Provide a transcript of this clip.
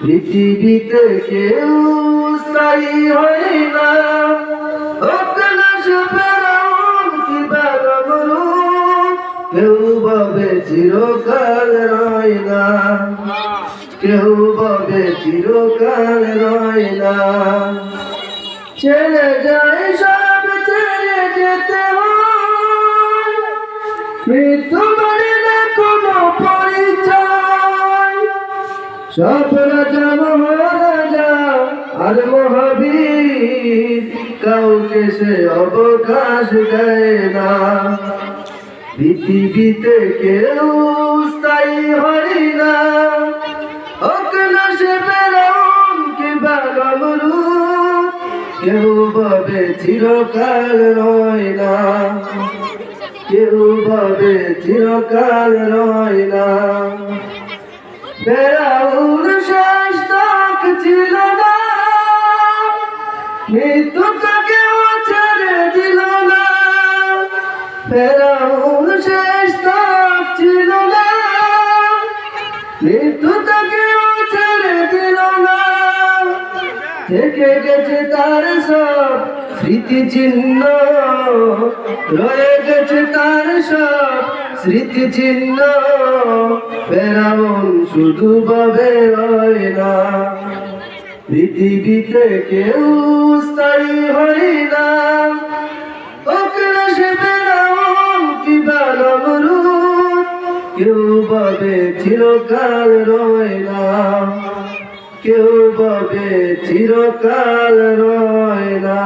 পৃথিবীতে কেউ স্থায়ী হয় না। কেউ ভাবে চিরকাল রয় না। কেউ ভাবে চিরকাল রয় না। ছেড়ে যায় সব, ছেড়ে যেতে হয়। মৃত্যু সব রাজা মহারাজা আর মহাবীর, কাউকে সে অবকাশ দেয় না। পৃথিবীতে কেউ স্থায়ী হয় না। অকনা সে বেরম কিংবা নমরুদ কেউ ভাবে চিরকাল রয় না। কেউ ভাবে চিরকাল রয় না। ফেরাউন মৃত্যু তাকে ছেড়ে দিল না। ফেরাউন শেষ তক ছিল না। মৃত্যু তাকে ছেড়ে দিল না। থেকে গেছে তার সব স্মৃতি চিহ্ন রয়ে গেছে তার সব স্মৃতি চিহ্ন ফেরাউন শুধু ভাবে হয় না। পৃথিবীতে কেউ স্থায়ী হরিদাম না ওকরা সে ফেরাউন কেউ ভাবে চিরকাল রয় কেউ ববে চিরকাল রয় না